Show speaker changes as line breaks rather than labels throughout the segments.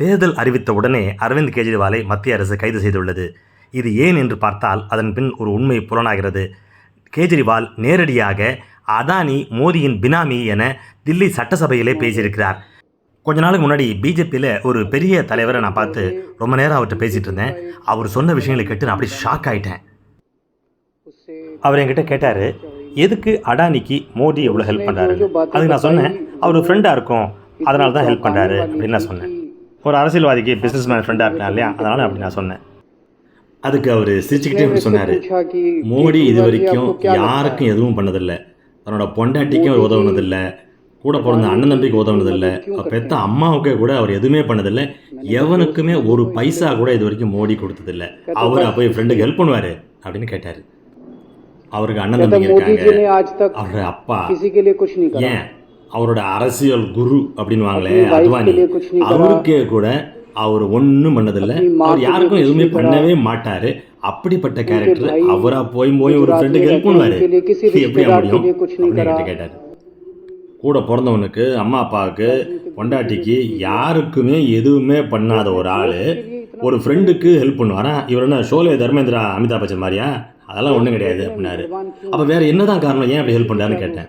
தேர்தல் அறிவித்த உடனே அரவிந்த் கெஜ்ரிவாலை மத்திய அரசு கைது செய்துள்ளது. இது ஏன் என்று பார்த்தால் அதன் பின் ஒரு உண்மை புலனாகிறது. கேஜ்ரிவால் நேரடியாக அதானி மோடியின் பினாமி என தில்லி சட்டசபையிலே பேசியிருக்கிறார். கொஞ்ச நாளுக்கு முன்னாடி பிஜேபியில் ஒரு பெரிய தலைவரை நான் பார்த்து ரொம்ப நேரம் அவர்கிட்ட பேசிகிட்டு இருந்தேன். அவர் சொன்ன விஷயங்களை கேட்டு நான் அப்படியே ஷாக் ஆயிட்டேன். அவர் என்கிட்ட கேட்டார் எதுக்கு அடானிக்கு மோடி எவ்வளோ ஹெல்ப் பண்ணுறாரு அதுக்கு நான் சொன்னேன் அவர் ஃப்ரெண்டாக இருக்கும். அதனால தான் ஹெல்ப் பண்ணுறாரு அப்படின்னு நான் சொன்னேன். ஒரு அரசியல்வாதிக்கு பிஸ்னஸ் மேன் ஃப்ரெண்டாக இருக்கலாம் இல்லையா? அதனால் அப்படி நான் சொன்னேன். அதுக்கு அவர் சிரிச்சுக்கிட்டே இப்படி சொன்னார். மோடி இது வரைக்கும் யாருக்கும் எதுவும் பண்ணதில்லை. தன்னோட பொண்டாட்டிக்கும் அவர் உதவுனதில்லை. கூட பிறந்த அண்ணன் தம்பிக்கு உதவுனதில்லை. பெத்த அம்மாவுக்கே கூட அவர் எதுவுமே பண்ணதில்லை. எவனுக்குமே ஒரு பைசா கூட இது வரைக்கும் மோடி கொடுத்ததில்லை. அவர் போய் ஃப்ரெண்டுக்கு ஹெல்ப் பண்ணுவார்? அப்படின்னு கேட்டார். அவருக்கு அண்ணன்
தம்பி
இருக்காங்க. அவர் அப்பா. ஏன்? அவரோட அரசியல் குரு அப்படின்வாங்களே அத்வானி. அவருக்கே கூட அவர் ஒன்றும் பண்ணதில்லை. அவர் யாருக்கும் எதுவுமே பண்ணவே மாட்டார். அப்படிப்பட்ட கேரக்டர் அவராக போய் போய் ஒரு ஃப்ரெண்டுக்கு ஹெல்ப் பண்ணுவார்
எப்படி
முடியும்? அப்படின்னு கேட்டார். கூட பிறந்தவனுக்கு அம்மா அப்பாவுக்கு பொண்டாட்டிக்கு யாருக்குமே எதுவுமே பண்ணாத ஒரு ஆள். ஒரு ஃப்ரெண்டுக்கு ஹெல்ப் பண்ணுவாரா? இவர் என்ன ஷோலே தர்மேந்திரா அமிதாப் பச்சன் மாதிரியா? அதெல்லாம் ஒன்றும் கிடையாது அப்படின்னாரு. அப்போ வேற என்னதான் காரணம் ஏன் அப்படி ஹெல்ப் பண்ணுறான்னு கேட்டேன்.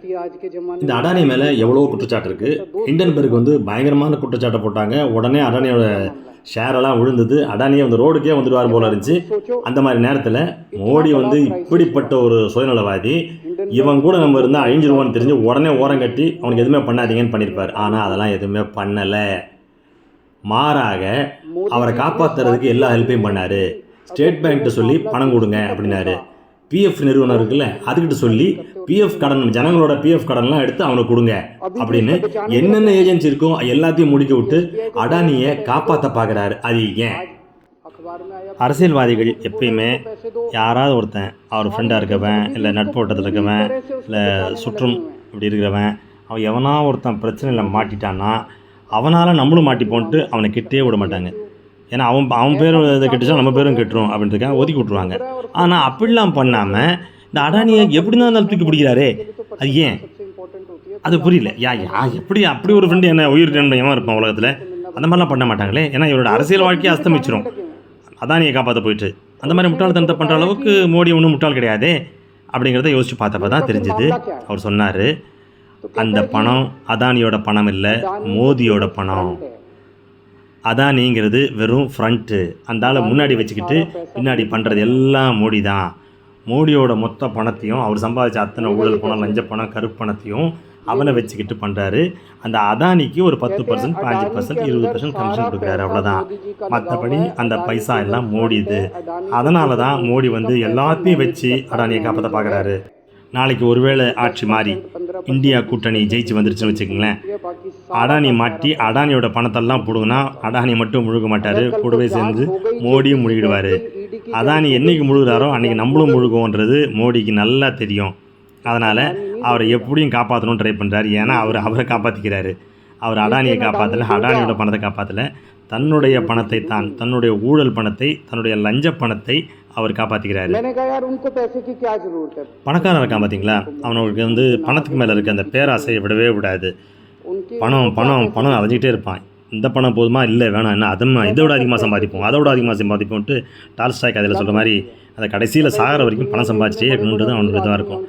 இந்த அடானி மேலே எவ்வளோ குற்றச்சாட்டு இருக்குது ஹிண்டன்பர்க் வந்து பயங்கரமான குற்றச்சாட்டை போட்டாங்க. உடனே அடானியோட ஷேரெல்லாம் விழுந்தது. அடானியே வந்து ரோடுக்கே வந்துடுவார் போல இருந்துச்சு. அந்த மாதிரி நேரத்தில் மோடி வந்து இப்படிப்பட்ட ஒரு சுயநலவாதி இவன் கூட நம்ம இருந்தால் அழிஞ்சிருவோன்னு தெரிஞ்சு உடனே ஓரம் கட்டி அவனுக்கு எதுவுமே பண்ணாதீங்கன்னு பண்ணியிருப்பார் ஆனால் அதெல்லாம் எதுவுமே பண்ணலை. மாறாக அவரை காப்பாற்றுறதுக்கு எல்லா ஹெல்ப்பையும் பண்ணார். ஸ்டேட் பேங்க்கிட்ட சொல்லி பணம் கொடுங்க அப்படின்னாரு. பிஎஃப் நிறுவனம் இருக்குல்ல அதுக்கிட்ட சொல்லி பிஎஃப் கடன் ஜனங்களோட பிஎஃப் கடன்லாம் எடுத்து அவனை கொடுங்க அப்படின்னு என்னென்ன ஏஜென்சி இருக்கோ எல்லாத்தையும் முடிக்க விட்டு அடானியை காப்பாற்ற பார்க்குறாரு அது ஏன்? அரசியல்வாதிகள் எப்பயுமே யாராவது ஒருத்தன் அவர் ஃப்ரெண்டாக இருக்கவன் இல்லை நட்போட்டத்தில் இருக்கவன் இல்லை சுற்றும் இப்படி இருக்கிறவன் அவன் எவனா ஒருத்தன் பிரச்சனையில் மாட்டிட்டான்னா அவனால் நம்மளும் மாட்டிப்போன்ட்டு அவனை கிட்டே விட மாட்டாங்க. ஏன்னா அவன் அவன் பேரும் இதை கெட்டுச்சா நம்ம பேரும் கெட்டுரும் அப்படின்றதுக்காக ஒதுக்கி விட்ருவாங்க ஆனால் அப்படிலாம் பண்ணாமல் இந்த அடானியை எப்படி தான் இருந்தாலும் தூக்கி பிடிக்கிறாரே? அது ஏன்? அது புரியல. யா யா எப்படி அப்படி ஒரு ஃப்ரெண்டு என்ன உயிர் ஏமா இருப்பான் உலகத்தில்? அந்த மாதிரிலாம் பண்ண மாட்டாங்களே? ஏன்னா இவரோட அரசியல் வாழ்க்கையை அஸ்தமிச்சிடும் அதானியை காப்பாற்ற போயிட்டு. அந்த மாதிரி முட்டாள்தனத்தை பண்ணுற அளவுக்கு மோடி ஒன்றும் முட்டாள் கிடையாது? அப்படிங்கிறத யோசித்து பார்த்தப்ப தான் தெரிஞ்சது. அவர் சொன்னார் அந்த பணம் அதானியோட பணம் இல்லை மோதியோட பணம் அதானிங்கிறது வெறும் ஃப்ரண்ட்டு அந்த ஆளை முன்னாடி வச்சுக்கிட்டு பின்னாடி பண்ணுறது எல்லாம் மோடி தான் மோடியோட மொத்த பணத்தையும் அவர் சம்பாதிச்ச அத்தனை ஊழல் பணம் லஞ்ச பணம் கருப்பு பணத்தையும் அவனை வச்சுக்கிட்டு பண்ணுறாரு அந்த அதானிக்கு ஒரு பத்து பர்சன்ட் பாஞ்சு பர்சன்ட் இருபது பர்சன்ட் கமிஷன் கொடுக்குறாரு. அவ்வளோதான் மற்றபடி அந்த பைசா எல்லாம் மோடிது. அதனால தான் மோடி வந்து எல்லாத்தையும் வச்சு அடானியை காப்பாற்ற பார்க்குறாரு. நாளைக்கு ஒருவேளை ஆட்சி மாறி இந்தியா கூட்டணி ஜெயிச்சு வந்துருச்சுன்னு வச்சுக்கோங்களேன். அடானி மாட்டி அடானியோட பணத்தெல்லாம் பிடுங்கினா அடானி மட்டும் முழுக மாட்டார். கூடவே சேர்ந்து மோடியும் முழுகிடுவார். அதானி என்னைக்கு முழுகிறாரோ அன்றைக்கி நம்மளும் முழுகுவோன்றது மோடிக்கு நல்லா தெரியும். அதனால் அவரை எப்படியும் காப்பாற்றணும்னு ட்ரை பண்ணுறாரு ஏன்னா அவர் அவரை காப்பாற்றிக்கிறாரு அவர் அடானியை காப்பாற்றல அடானியோட பணத்தை காப்பாற்றல தன்னுடைய பணத்தை தான் தன்னுடைய ஊழல் பணத்தை தன்னுடைய லஞ்ச பணத்தை அவர் காப்பாற்றிக்கிறாரு பணக்காரன் இருக்கான் பார்த்தீங்களா அவனுக்கு வந்து பணத்துக்கு மேலே இருக்க அந்த பேராசையை விடவே விடாது. பணம் பணம் பணம் அலைஞ்சிக்கிட்டே இருப்பான். இந்த பணம் போதுமா? இல்லை வேணாம். என்ன அதமாக இதை விட அதிகமாக சம்பாதிப்போம். அதை விட அதிகமாக சம்பாதிப்போம்ட்டு டால்ஸ்டாய் அதில் சொல்கிற மாதிரி அந்த கடைசியில் சாகிற வரைக்கும் பணம் சம்பாதிச்சிட்டே இருக்கணுன்றது அவனுக்கு இதாக இருக்கும்.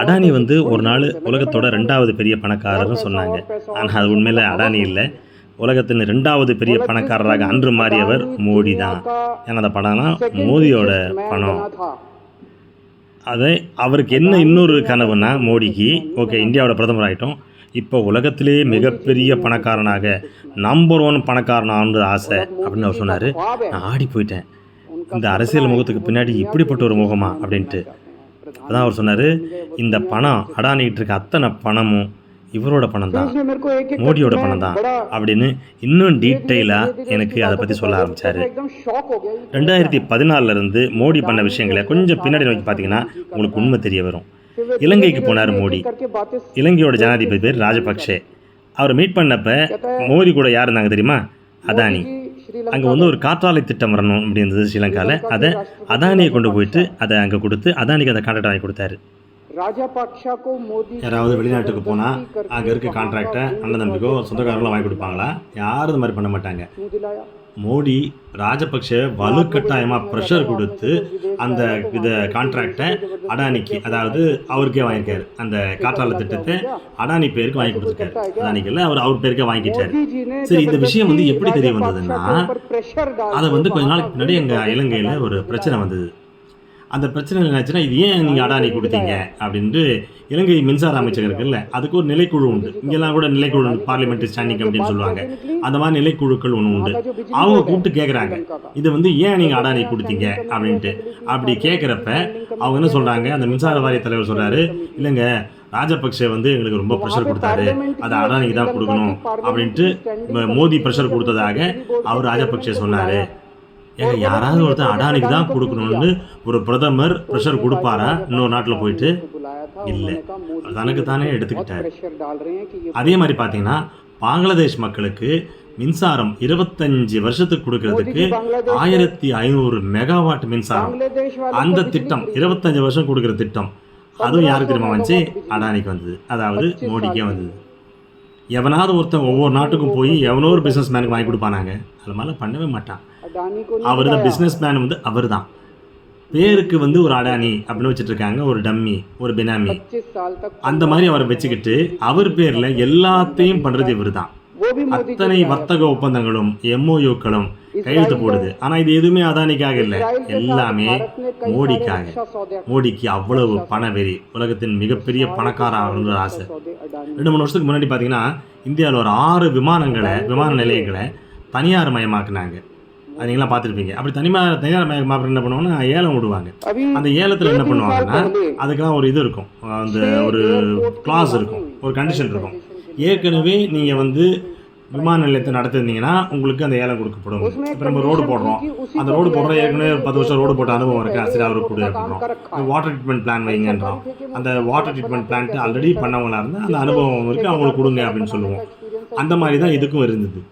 அடானி வந்து ஒரு நாள் உலகத்தோட ரெண்டாவது பெரிய பணக்காரர்னு சொன்னாங்க. ஆனால் அது உண்மையில் அடானி இல்லை. உலகத்தின் ரெண்டாவது பெரிய பணக்காரராக அன்று மாறியவர் மோடி தான் ஏன்னா அந்த பணம்லாம் மோடியோட பணம். அதை அவருக்கு என்ன இன்னொரு கனவுனா மோடிக்கு? ஓகே இந்தியாவோட பிரதமர் ஆகிட்டோம் இப்போ உலகத்திலே மிகப்பெரிய பணக்காரனாக நம்பர் ஒன் பணக்காரன் ஆனது ஆசை அப்படின்னு அவர் சொன்னார். நான் ஆடி போயிட்டேன். இந்த அரசியல் முகத்துக்கு பின்னாடி இப்படிப்பட்ட ஒரு முகமா அப்படின்ட்டு. அதான் அவர் சொன்னார் இந்த பணம் அடானிக்கிட்டு இருக்க அத்தனை பணமும் இவரோட பணம் தான் மோடியோட பணம் தான் அப்படின்னு இன்னும் டீட்டெயிலாக எனக்கு அதை பற்றி சொல்ல ஆரம்பித்தார் ரெண்டாயிரத்தி பதினாலிருந்து மோடி பண்ண விஷயங்களை கொஞ்சம் பின்னாடி நோக்கி பார்த்தீங்கன்னா உங்களுக்கு உண்மை தெரிய வரும். இலங்கைக்கு போனார் மோடி. இலங்கையோட ஜனாதிபதி பேர் ராஜபக்சே அவர் மீட் பண்ணப்ப மோடி கூட யார் இருந்தாங்க தெரியுமா? அதானி. அங்கே வந்து ஒரு காற்றாலை திட்டம் வரணும் அப்படி இருந்தது ஸ்ரீலங்காவில் அதை அதானியை கொண்டு போயிட்டு அதை அங்கே கொடுத்து அதானிக்கு அதை கான்ட்ராக்ட் வாங்கி கொடுத்தாரு. யாராவது வெளிநாட்டுக்கு போனால் அங்கே இருக்க கான்ட்ராக்டை அண்ணன் தம்பிக்கோ சொந்தக்காரங்களும் வாங்கி கொடுப்பாங்களா? யாரும் இது மாதிரி பண்ண மாட்டாங்க. மோடி ராஜபக்ஷ வலுக்கட்டாயமாக ப்ரெஷர் கொடுத்து அந்த இத கான்ட்ராக்டை அடானிக்கு அதாவது அவருக்கே வாங்கியிருக்காரு. அந்த காற்றால திட்டத்தை அடானி பேருக்கு வாங்கி கொடுத்துருக்காரு. அடானிக்கு அடானிக்கில் அவர் அவர் பேருக்கே வாங்கிட்டாரு சரி இந்த விஷயம் வந்து எப்படி தெரிய வந்ததுன்னா அதை வந்து கொஞ்ச நாளுக்கு முன்னாடி எங்கள் இலங்கையில் ஒரு பிரச்சனை வந்தது. அந்த பிரச்சனை என்னாச்சுன்னா இது ஏன் நீங்கள் அடானி கொடுத்தீங்க அப்படின்ட்டு இலங்கை மின்சார அமைச்சகம் இருக்குல்ல அதுக்கு ஒரு நிலைக்குழு உண்டு. இங்கெல்லாம் கூட நிலைக்குழு பார்லிமெண்ட் ஸ்டாண்டிங் கமிட்டின்னு சொல்லுவாங்க. அந்த மாதிரி நிலைக்குழுக்கள் ஒன்று உண்டு. அவங்க கூப்பிட்டு கேட்குறாங்க இது வந்து ஏன் நீங்கள் அடானி கொடுத்தீங்க அப்படின்ட்டு. அப்படி கேட்குறப்ப அவங்க என்ன சொல்கிறாங்க அந்த மின்சார வாரிய தலைவர் சொல்கிறாரு இல்லைங்க ராஜபக்சே வந்து எங்களுக்கு ரொம்ப ப்ரெஷர் கொடுத்தாரு. அதை அடானிக்கு தான் கொடுக்கணும். அப்படின்ட்டு ம- மோடி ப்ரெஷர் கொடுத்ததாக அவர் ராஜபக்சே சொன்னார். ஏங்க யாராவது ஒருத்தர் அடானிக்கு தான் கொடுக்கணும்னு ஒரு பிரதமர் ப்ரெஷர் கொடுப்பாரா? இன்னொரு நாட்டில் போயிட்டு? இல்லை. தனக்கு தானே எடுத்துக்கிட்டார். அதே மாதிரி பார்த்தீங்கன்னா பாங்களாதேஷ் மக்களுக்கு மின்சாரம் இருபத்தஞ்சு வருஷத்துக்கு கொடுக்கறதுக்கு ஆயிரத்தி ஐநூறு மெகாவாட் மின்சாரம். அந்த திட்டம் இருபத்தஞ்சு வருஷம் கொடுக்குற திட்டம். அதுவும் யாருக்கு தெரியுமா வந்துச்சு? அடானிக்கு வந்தது. அதாவது மோடிக்கே வந்தது. எவனாவது ஒருத்தன் ஒவ்வொரு நாட்டுக்கும் போய் எவனோ ஒரு பிஸ்னஸ் மேனுக்கு வாங்கி கொடுப்பானாங்க. அது மாதிரிலாம் பண்ணவே மாட்டான். அவர் தான் பிஸ்னஸ் மேன் வந்து அவர் தான் பேருக்கு வந்து ஒரு அடானி அப்படின்னு வச்சுட்டு இருக்காங்க ஒரு டம்மி ஒரு பினாமி. அந்த மாதிரி அவரை வச்சுக்கிட்டு அவர் பேரில் எல்லாத்தையும் பண்ணுறது இவர் தான் அத்தனை வர்த்தக ஒப்பந்தங்களும் எம்ஓயூக்களும் கையெழுத்து போடுது. ஆனால் இது எதுவுமே அதானிக்காக இல்லை. எல்லாமே மோடிக்காக. மோடிக்கு அவ்வளவு பண வெறி உலகத்தின் மிகப்பெரிய பணக்கார ஆசை. ரெண்டு மூணு வருஷத்துக்கு முன்னாடி பார்த்தீங்கன்னா இந்தியாவில் ஒரு ஆறு விமானங்களை விமான நிலையங்களை தனியார் மயமாக்குனாங்க. அது நீங்களாம் பார்த்துருப்பீங்க. அப்படி தனிமார் தனியார் மய மாப்பிள்ளை என்ன பண்ணுவாங்கன்னா ஏலம் விடுவாங்க. அந்த ஏலத்தில் என்ன பண்ணுவாங்கன்னா அதுக்கெல்லாம் ஒரு இது இருக்கும். அந்த ஒரு கிளாஸ் இருக்கும். ஒரு கண்டிஷன் இருக்கும். ஏற்கனவே நீங்கள் வந்து விமான நிலையத்தை நடத்திருந்தீங்கன்னா உங்களுக்கு அந்த ஏலம் கொடுக்கப்படும். இப்போ நம்ம ரோடு போடுறோம். அந்த ரோடு போடுற ஏற்கனவே பத்து வருஷம் ரோடு போட்ட அனுபவம் இருக்குது சரி அவருக்கு கூட அப்படின்றோம் வாட்டர் ட்ரீட்மெண்ட் பிளான் வைங்கன்றோம். அந்த வாட்டர் ட்ரீட்மெண்ட் பிளான்ட் ஆல்ரெடி பண்ணவங்களா இருந்தால் அந்த அனுபவம் இருக்குது அவங்களுக்கு கொடுங்க அப்படின்னு சொல்லுவோம். அந்த மாதிரி தான் இதுக்கும் இருந்தது.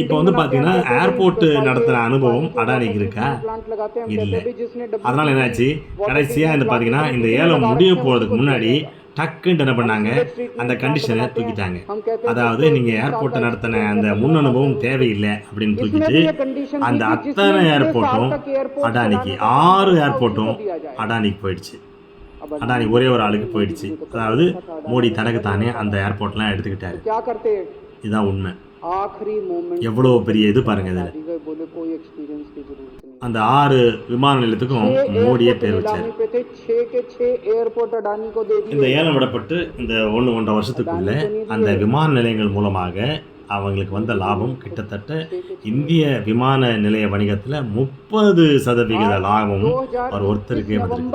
இப்போ வந்து பார்த்தீங்கன்னா ஏர்போர்ட் நடத்துகிற அனுபவம் அடானிக்கு இருக்கா? இல்லை. அதனால் என்னாச்சு? கடைசியாக இந்த பார்த்தீங்கன்னா இந்த ஏலம் முடிய போகிறதுக்கு முன்னாடி டக்குன்ட்டு என்ன பண்ணாங்க? அந்த கண்டிஷனை தூக்கிட்டாங்க. அதாவது நீங்கள் ஏர்போர்ட்டை நடத்தின அந்த முன் அனுபவம் தேவையில்லை அப்படின்னு தூக்கிட்டு அந்த அத்தனை ஏர்போர்ட்டும் அடானிக்கு ஆறு ஏர்போர்ட்டும் அடானிக்கு போயிடுச்சு. அடானி ஒரே ஒரு ஆளுக்கு போயிடுச்சு. அதாவது மோடி தனக்கு தானே அந்த ஏர்போர்ட்லாம் எடுத்துக்கிட்டாரு. இதுதான் உண்மை. எவ்வளோ பெரிய இது பாருங்க இதில். அந்த ஆறு விமான நிலையத்துக்கும் மோடியே பேர் வச்சார். இந்த ஏலம் விடப்பட்டு இந்த ஒன்று ஒன்றரை வருஷத்துக்குள்ள அந்த விமான நிலையங்கள் மூலமாக அவங்களுக்கு வந்த லாபம் கிட்டத்தட்ட இந்திய விமான நிலைய வணிகத்தில் முப்பது சதவிகித லாபமும் அவர் ஒருத்தருக்கே வந்திருக்கு.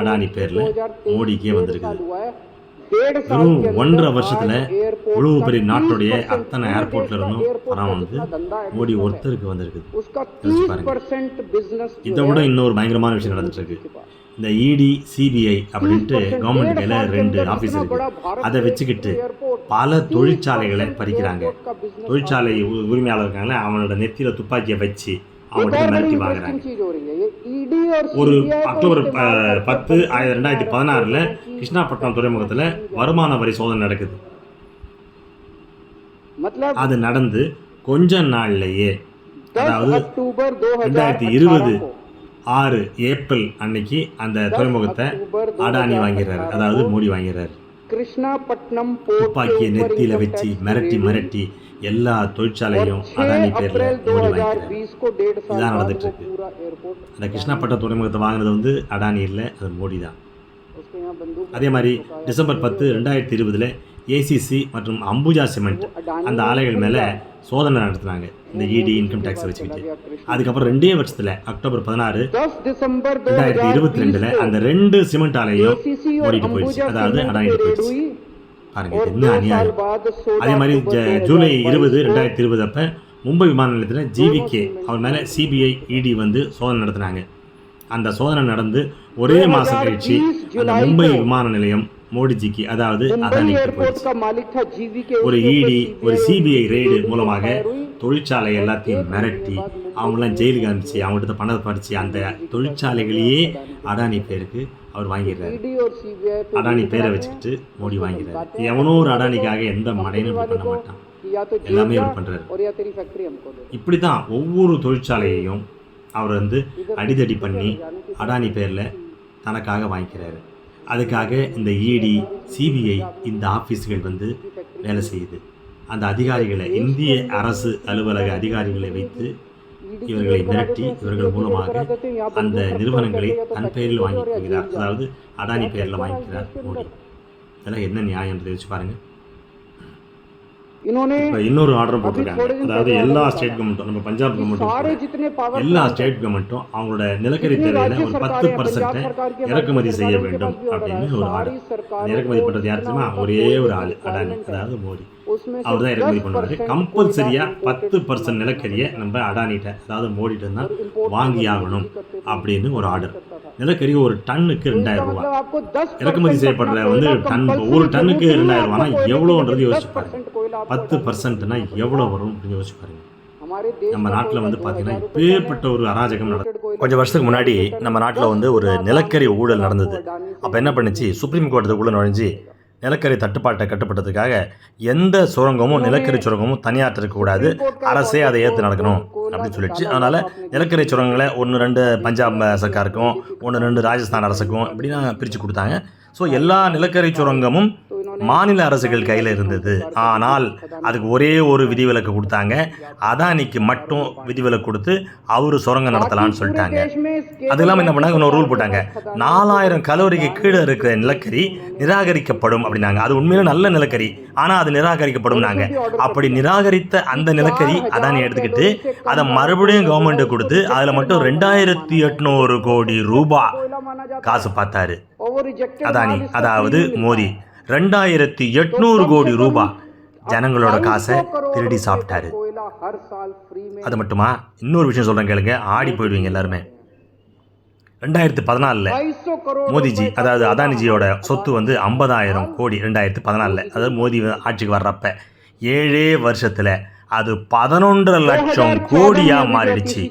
அடானி பேரில் மோடிக்கே
வந்திருக்கு
ஒன்றரை வருஷத்தில் இவ்வளவு பெரிய நாட்டுடைய அத்தனை ஏர்போர்ட்ல இருந்தும் பணம் வந்து மோடி ஒருத்தருக்கு வந்திருக்குது. இதை விட இன்னொரு பயங்கரமான விஷயம் நடந்துட்டு இருக்கு இந்த இடி சிபிஐ அப்படின்ட்டு கவர்மெண்ட் கையில் ரெண்டு ஆஃபீஸ் இருக்கு. அதை வச்சுக்கிட்டு பல தொழிற்சாலைகளை பறிக்கிறாங்க. தொழிற்சாலை உரிமையாளர் இருக்காங்களே அவனோட நெத்தியில் துப்பாக்கியை வச்சு அவங்க நடத்தி வாங்குறாங்க. ஒரு அக்டோபர் பத்து ரெண்டாயிரத்தி பதினாறில் கிருஷ்ணாப்பட்டினம் துறைமுகத்தில் வருமான வரி சோதனை நடக்குது. அது நடந்து கொஞ்ச நாள்லயே அதாவது ரெண்டாயிரத்தி இருபது ஆறு ஏப்ரல் அன்னைக்கு அந்த துறைமுகத்தை அடானி வாங்கிறாரு. அதாவது மூடி வாங்கிறாரு. துப்பாக்கியை நெத்தியில வச்சு மிரட்டி மிரட்டி எல்லா தொழிற்சாலையும் அதானி பேர்ல மூடி
வாங்கிக்கிறாங்க
இதான் நடந்துட்டு இருக்கு அந்த கிருஷ்ணாபட்ட துறைமுகத்தை வாங்கினது வந்து அடானி இல்லை அது மோடி தான் அதே மாதிரி டிசம்பர் பத்து ரெண்டாயிரத்தி இருபதுல ஏசிசி மற்றும் அம்புஜா சிமெண்ட் அந்த ஆலைகள் மேலே சோதனை நடத்துனாங்க. இந்த இடி இன்கம் டேக்ஸ் வச்சுக்கிட்டு. அதுக்கப்புறம் ரெண்டே வருஷத்துல அக்டோபர் பதினாறு ரெண்டாயிரத்தி இருபத்தி ரெண்டுல அந்த ரெண்டு சிமெண்ட் ஆலையும் ஓடிட்டு போயிடுச்சு. அதாவது
அடாயிட்டு
போயிடுச்சு. பாருங்க என்ன அநியாயம். அதே மாதிரி ஜூலை இருபது ரெண்டாயிரத்தி இருபது அப்போ மும்பை விமான நிலையத்தில் ஜிவிகே அவர் மேலே சிபிஐ இடி வந்து சோதனை நடத்தினாங்க. அந்த சோதனை நடந்து ஒரே மாதம் கழிச்சு அந்த மும்பை விமான நிலையம் மோடிஜிக்கு அதாவது அதானிக்கு ஒரு இடி ஒரு சிபிஐ ரெய்டு மூலமாக தொழிற்சாலை எல்லாத்தையும் மிரட்டி அவங்களாம் ஜெயிலுக்கு அனுப்பிச்சு அவங்கள்ட்ட பணத்தை படித்து அந்த தொழிற்சாலைகளையே அடானி பேருக்கு அவர் வாங்கிடுறாரு. அடானி பேரை வச்சுக்கிட்டு மோடி வாங்கிறார் எவனோ ஒரு அடானிக்காக எந்த மடையிலும் பண்ண மாட்டான். எல்லாமே அவர் பண்ணுறாரு இப்படி தான் ஒவ்வொரு தொழிற்சாலையையும் அவர் வந்து அடிதடி பண்ணி அடானி பேரில் தனக்காக வாங்கிக்கிறாரு. அதுக்காக இந்த இடி சிபிஐ இந்த ஆஃபீஸ்கள் வந்து வேலை செய்யுது. அந்த அதிகாரிகளை இந்திய அரசு அலுவலக அதிகாரிகளை வைத்து இவர்களை மிரட்டி இவர்கள் மூலமாக அந்த நிறுவனங்களை தன் பெயரில் வாங்கிக் கொள்கிறார். அதாவது அடானி பெயரில் வாங்கிக்கிறார் மோடி. இதெல்லாம் என்ன நியாயம் தெரிவிச்சு பாருங்கள்
इन्होंने
இப்போ இன்னொரு ஆர்டர் போட்டிருக்காங்க அதாவது எல்லா ஸ்டேட் கவர்மெண்ட்டும் நம்ம பஞ்சாப் கவர்மெண்ட்
सारे जितने पावर
எல்லா ஸ்டேட் கவர்மெண்ட்டும் அவங்களோட நிலக்கரி தேவையில ஒரு பத்து பர்சன்ட்டை இறக்குமதி செய்ய வேண்டும் அப்படின்னு ஒரு ஆர்டர் இறக்குமதி பண்ணுறது யார் தெரியுமா ஒரே ஒரு ஆள் அடானி அதாவது மோடி
उसमें से
அவர் தான் இறக்குமதி
10%
பண்ணுவாரு கம்பல்சரியா பத்து பர்சன்ட் நிலக்கரியை நம்ம அடானிட்ட அதாவது மோடிட்ட தான் வாங்கி ஆகணும் அப்படின்னு ஒரு ஆர்டர் நிலக்கரி ஒரு டன்னுக்கு ரெண்டாயிரம் ரூபாய்
मतलब आपको 10
இறக்குமதி செய்யப்படுற வந்து டன் ஒரு டன்னுக்கு ரெண்டாயிரம் ரூபானா எவ்வளோன்றது யோசிச்சு பாருங்க
कोयला
பத்து பர்சன்ட்னா எவ்வளோ வரும் அப்படின்னு யோசிச்சு பாருங்க. நம்ம நாட்டில் வந்து பார்த்தீங்கன்னா இப்பேற்பட்ட ஒரு அராஜகம் நடக்கும் கொஞ்சம் வருஷத்துக்கு முன்னாடி நம்ம நாட்டில் வந்து ஒரு நிலக்கரி ஊழல் நடந்தது. அப்போ என்ன பண்ணுச்சு? சுப்ரீம் கோர்ட்டுக்குள்ளே நுழைஞ்சு நிலக்கரி தட்டுப்பாட்டை கட்டுப்படுறதுக்காக எந்த சுரங்கமும் நிலக்கரி சுரங்கமும் தனியார் இருக்கக்கூடாது அரசே அதை ஏற்று நடக்கணும் அப்படின்னு சொல்லிடுச்சு. அதனால் நிலக்கரி சுரங்கங்களை ஒன்று ரெண்டு பஞ்சாப் சர்க்காருக்கும் ஒன்று ரெண்டு ராஜஸ்தான் அரசுக்கும் இப்படிலாம் பிரித்து கொடுத்தாங்க. ஸோ எல்லா நிலக்கரி சுரங்கமும் மாநில அரசுகள் கையில் இருந்தது. ஆனால் அதுக்கு ஒரே ஒரு விதிவிலக்கு கொடுத்தாங்க. அதானிக்கு மட்டும் விதிவிலக்கு கொடுத்து அவரு சுரங்கம் நடத்தலாம்னு சொல்லிட்டாங்க. அது இல்லாமல் என்ன பண்ணாங்க? இன்னொரு ரூல் போட்டாங்க. நாலாயிரம் கலோரிக்கு கீழே இருக்கிற நிலக்கரி நிராகரிக்கப்படும் அப்படின்னாங்க. அது உண்மையில நல்ல நிலக்கரி. ஆனால் அது நிராகரிக்கப்படும் அப்படி நிராகரித்த அந்த நிலக்கரி அதானி எடுத்துக்கிட்டு அதை மறுபடியும் கவர்மெண்ட்டு கொடுத்து அதில் மட்டும் ரெண்டாயிரத்தி எட்நூறு கோடி ரூபாய் காசு பார்த்தாரு. அதானி அதாவது மோடி ரெண்டாயிரத்தி எட்நூறு கோடி ரூபா. ஜனங்களோட காசை திருடி சாப்பிட்டாரு. அது மட்டுமா? இன்னொரு விஷயம் சொல்கிறேன் கேளுங்க. ஆடி போயிடுவீங்க எல்லாருமே. ரெண்டாயிரத்து பதினாலில் மோதிஜி அதாவது அதானிஜியோட சொத்து வந்து ஐம்பதாயிரம் கோடி ரெண்டாயிரத்து பதினாலில். அதாவது மோதி ஆட்சிக்கு வர்றப்ப. ஏழே வருஷத்தில் அது பதினொன்றரை லட்சம் கோடியாக மாறிடுச்சு.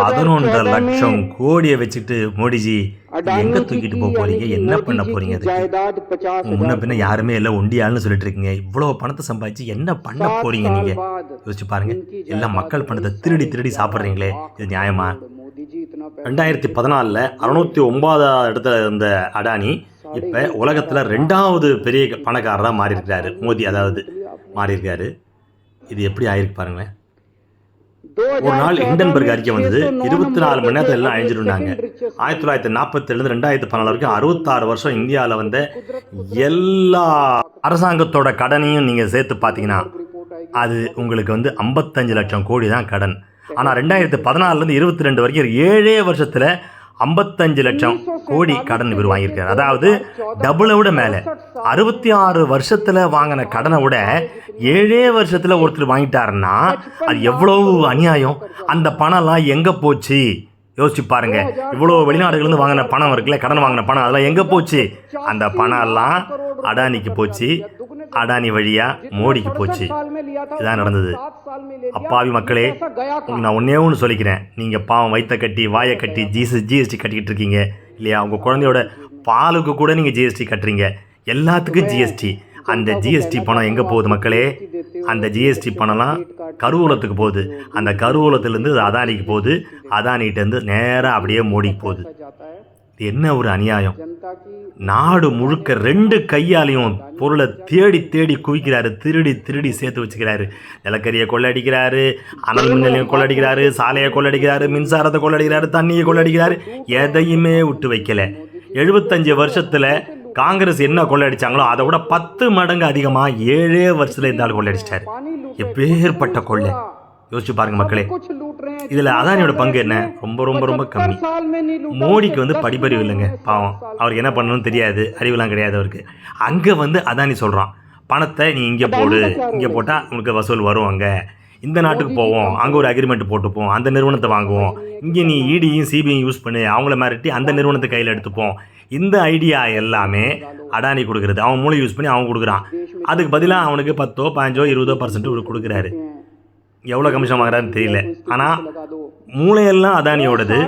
பதினொன்றரை லட்சம் கோடியை வச்சுட்டு மோடிஜி எங்க தூக்கிட்டு போக போறீங்க? என்ன பண்ண போறீங்க அதுக்கு? முன்ன பின்ன யாருமே இல்லை ஒண்டியாள்னு சொல்லிட்டு இருக்கீங்க. இவ்வளவு பணத்தை சம்பாதிச்சு என்ன பண்ண போறீங்க நீங்க? யோசிச்சு பாருங்க. எல்லா மக்கள் பணத்தை திருடி திருடி சாப்பிட்றீங்களே இது நியாயமா? ரெண்டாயிரத்தி பதினாலில் அறுநூத்தி ஒன்பதாவது இடத்துல இருந்த அடானி இப்போ உலகத்தில் ரெண்டாவது பெரிய பணக்காரராக மாறியிருக்காரு மோடி அதாவது மாறியிருக்காரு. இது எப்படி ஆயிருக்கு பாருங்களேன். ஒரு நாள் ஹிண்டன்பர்க் அறிக்கை வந்தது. இருபத்தி நாலு மணி நேரத்தில் எல்லாம் அழிஞ்சிருந்தாங்க ஆயிரத்தி தொள்ளாயிரத்தி நாற்பத்தேழுலேருந்து ரெண்டாயிரத்தி பதினாலு வரைக்கும் அறுபத்தாறு வருஷம் இந்தியாவில் வந்த எல்லா அரசாங்கத்தோட கடனையும் நீங்கள் சேர்த்து பார்த்தீங்கன்னா அது உங்களுக்கு வந்து ஐம்பத்தஞ்சு லட்சம் கோடி தான் கடன். ஆனால் ரெண்டாயிரத்தி பதினாலுலேருந்து இருபத்தி ரெண்டு வரைக்கும் ஏழே வருஷத்தில் ஐம்பத்தஞ்சு லட்சம் கோடி கடன் இவர் வாங்கியிருக்காரு. அதாவது டபுளை விட மேலே. அறுபத்தி ஆறு வருஷத்தில் வாங்கின கடனை விட ஏழே வருஷத்தில் ஒருத்தர் வாங்கிட்டாருன்னா அது எவ்வளவு அநியாயம்? அந்த பணம்லாம் எங்கே போச்சு? யோசிச்சு பாருங்க. இவ்வளோ வெளிநாடுகள்லேருந்து வாங்கின பணம் இருக்குல்ல கடன் வாங்கின பணம் அதெல்லாம் எங்கே போச்சு? அந்த பணம் எல்லாம் அடானிக்கு போச்சு. அடானி வழியாக மோடிக்கு போச்சு. இதான் நடந்தது. அப்பாவி மக்களே நான் ஒன்றே ஒன்று சொல்லிக்கிறேன். நீங்கள் பாவம் வயிற்ற கட்டி வாயை கட்டி ஜிஎஸ்டி ஜிஎஸ்டி கட்டிக்கிட்டு இருக்கீங்க. இல்லையா? உங்கள் குழந்தையோட பாலுக்கு கூட நீங்கள் ஜிஎஸ்டி கட்டுறீங்க. எல்லாத்துக்கும் ஜிஎஸ்டி அந்த ஜிஎஸ்டி பணம் எங்கே போகுது மக்களே? அந்த ஜிஎஸ்டி பணம்லாம் கருவூலத்துக்கு போகுது. அந்த கருவூலத்துலேருந்து அதானிக்கு போகுது. அதானிகிட்டேருந்து நேராக அப்படியே மோடிக்கு போகுது. என்ன ஒரு அநியாயம்? நாடு முழுக்க ரெண்டு கையாலையும் பொருளை தேடி தேடி குவிக்கிறாரு திருடி திருடி சேர்த்து வச்சுக்கிறாரு. நிலக்கரியை கொள்ளடிக்கிறாரு அனல் மின்னலையும் கொள்ளடிக்கிறாரு சாலையை கொள்ளடிக்கிறாரு மின்சாரத்தை கொள்ளடிக்கிறாரு தண்ணியை கொள்ளடிக்கிறாரு எதையுமே விட்டு வைக்கல. எழுபத்தஞ்சு வருஷத்தில் காங்கிரஸ் என்ன கொள்ளடிச்சாங்களோ அதை விட பத்து மடங்கு அதிகமாக ஏழே வருஷத்துல இந்த ஆள் கொள்ளடிச்சிட்டாரு. எப்பேற்பட்ட கொள்ளை. யோசிச்சு பாருங்க மக்களே. இதில் அதானியோட பங்கு என்ன? ரொம்ப ரொம்ப ரொம்ப கம்மி. மோடிக்கு வந்து படிப்பறிவு இல்லைங்க. பாவம். அவருக்கு என்ன பண்ணணும்னு தெரியாது. அறிவுலாம் கிடையாது அவருக்கு. அங்கே வந்து அதானி சொல்கிறான் பணத்தை நீ இங்கே போடு. இங்கே போட்டால் உங்களுக்கு வசூல் வரும் அங்கே. இந்த நாட்டுக்கு போவோம். அங்கே ஒரு அக்ரிமெண்ட் போட்டுப்போம். அந்த நிறுவனத்தை வாங்குவோம். இங்கே நீ இடியும் சிபிஐயும் யூஸ் பண்ணு. அவங்கள மிரட்டி அந்த நிறுவனத்தை கையில் எடுத்துப்போம். இந்த ஐடியா எல்லாமே அடானி கொடுக்குறது. அவன் மூளை யூஸ் பண்ணி அவன் கொடுக்குறான். அதுக்கு பதிலாக அவனுக்கு பத்தோ பாஞ்சோ இருபதோ பர்சன்ட் கொடுக்குறாரு. எவ்வளோ கமிஷன் வாங்குறான்னு தெரியல. ஆனால் மூளையெல்லாம் அதானியோடது.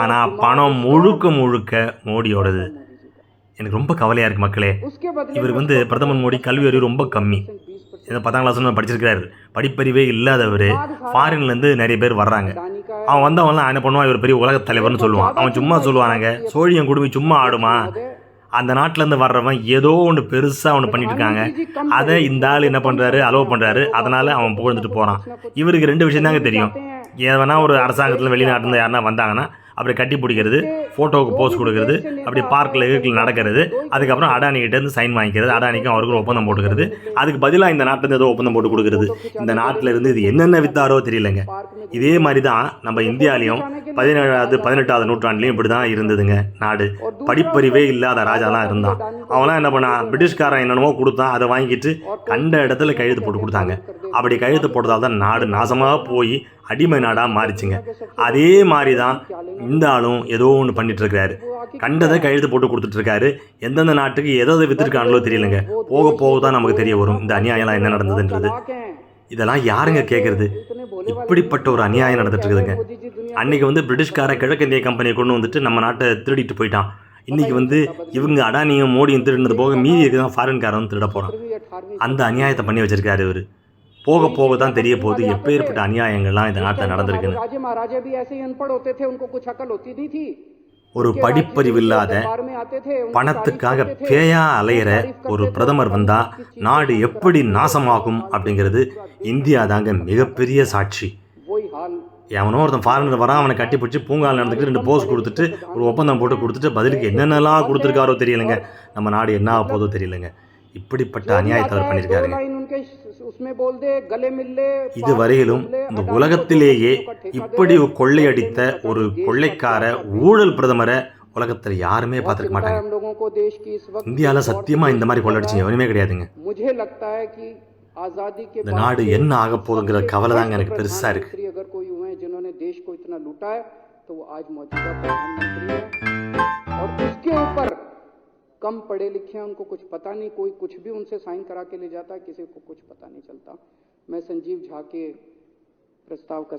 ஆனால் பணம் முழுக்க முழுக்க மோடியோடது. எனக்கு ரொம்ப கவலையாக இருக்குது மக்களே. இவர் வந்து பிரதமர் மோடி கல்வி அறிவு ரொம்ப கம்மி. ஏதோ பத்தாம் கிளாஸ் படிச்சிருக்கிறாரு. படிப்பறிவே இல்லாதவர். ஃபாரின்லேருந்து நிறைய பேர் வர்றாங்க. அவன் வந்தவன்லாம் என்ன பண்ணுவான்? இவர் பெரிய உலக தலைவர்னு சொல்லுவான். அவன் சும்மா சொல்லுவானாங்க. சோழியம் குடுமி சும்மா ஆடுமா? அந்த நாட்டிலேருந்து வர்றவன் ஏதோ ஒன்று பெருசாக ஒன்று பண்ணிட்டு இருக்காங்க அதை இந்த ஆள் என்ன பண்ணுறாரு அலோவ் பண்ணுறாரு அதனால் அவன் புகழ்ந்துட்டு போகிறான் இவருக்கு ரெண்டு விஷயம் தாங்க தெரியும். எவனா ஒரு அரசாங்கத்தில் வெளிநாட்டில் யாருனா வந்தாங்கன்னா அப்படி கட்டி பிடிக்கிறது ஃபோட்டோவுக்கு போஸ் கொடுக்குறது அப்படி பார்க்கில் இருக்கில் நடக்கிறது அதுக்கப்புறம் அடானிகிட்டேருந்து சைன் வாங்கிக்கிறது அடானிக்கும் அவருக்கும் ஒப்பந்தம் போட்டுக்கிறது. அதுக்கு பதிலாக இந்த நாட்டிலேருந்து ஏதோ ஒப்பந்தம் போட்டு கொடுக்குறது. இந்த நாட்டில் இருந்து இது என்னென்ன வித்தாரோ தெரியலங்க. இதே மாதிரி தான் நம்ம இந்தியாலையும் பதினேழாவது பதினெட்டாவது நூற்றாண்டுலையும் இப்படி தான் இருந்ததுங்க நாடு. படிப்பறிவே இல்லாத ராஜாலாம் இருந்தான். அவன்லாம் என்ன பண்ணான் பிரிட்டிஷ்காரன் என்னென்னமோ கொடுத்தான் அதை வாங்கிட்டு கண்ட இடத்துல கையெழுத்து போட்டு கொடுத்தாங்க. அப்படி கையெழுத்து போட்டதால் தான் நாடு நாசமாக போய் அடிமை நாடாக மாறிச்சுங்க. அதே மாதிரி தான் இந்த ஆளும் ஏதோ ஒன்று பண்ணிகிட்ருக்கிறாரு கண்டதை கையெழுத்து போட்டு கொடுத்துட்ருக்காரு எந்தெந்த நாட்டுக்கு எதை எதை விற்றுருக்காங்களோ தெரியலங்க. போக போக தான் நமக்கு தெரிய வரும். இந்த அநியாயம்லாம் என்ன நடந்ததுன்றது. இதெல்லாம் யாருங்க கேட்குறது இப்படிப்பட்ட ஒரு அநியாயம்
நடந்துட்டுருக்குதுங்க.
அன்றைக்கி வந்து பிரிட்டிஷ்கார கிழக்கிந்திய கம்பெனியை கொண்டு வந்துட்டு நம்ம நாட்டை திருடிட்டு போயிட்டான். இன்றைக்கி வந்து இவங்க அடானியும் மோடியும் திருடினது போக மீதி தான் ஃபாரின்காரன் திருட போகிறான் அந்த அநியாயத்தை பண்ணி வச்சுருக்காரு இவர். போக போக தான் தெரிய போகுது. எப்பேற்பட்ட அநியாயங்கள்லாம் இந்த நாட்டில் நடந்திருக்குன்னு. ஒரு
படிப்பறிவு இல்லாத
பணத்துக்காக பேயா அலையிற ஒரு பிரதமர் வந்தா நாடு எப்படி நாசமாகும் அப்படிங்கிறது இந்தியா தாங்க மிகப்பெரிய சாட்சி. எவனோ ஒருத்தன் ஃபாரினர் வரான் அவனை கட்டி பிடிச்சி பூங்கால் நடந்துக்கிட்டு ரெண்டு போஸ் கொடுத்துட்டு ஒரு ஒப்பந்தம் போட்டு கொடுத்துட்டு பதிலுக்கு என்னென்னலாம் கொடுத்துருக்காரோ தெரியலைங்க. நம்ம நாடு என்ன ஆக போதோ தெரியலைங்க. இப்படிப்பட்ட அநியாயத்தை அவர்
दो
பண்ணியிருக்காருங்க
लाइन उनके उसमें बोल दे गले मिल ले
இதுவரையிலும் இந்த உலகத்திலேயே இப்படி ஒரு கொள்ளையடித்த ஒரு கொள்ளைக்கார ஊழல் பிரதமரை உலகத்தில் யாருமே பார்த்துருக்க மாட்டாங்க
हम लोगों को देश की इस वक्त
இந்தியாவில் சத்தியமாக இந்த மாதிரி கொள்ளடிச்சு எவனுமே கிடையாதுங்க
मुझे लगता है कि आजादी के
இந்த நாடு என்ன ஆக போகுதுங்கிற கவலை தாங்க எனக்கு பெருசாக இருக்கு
प्रधानमंत्री अगर कोई हुए हैं जिन्होंने देश को इतना लूटा है तो वो आज मौजूदा प्रधानमंत्री है और उसके ऊपर कम पढ़े लिखे हैं, उनको कुछ पता नहीं, कोई कुछ भी उनसे साइन करा के ले जाता है, किसी को कुछ पता नहीं चलता। मैं संजीव झा के प्रस्ताव का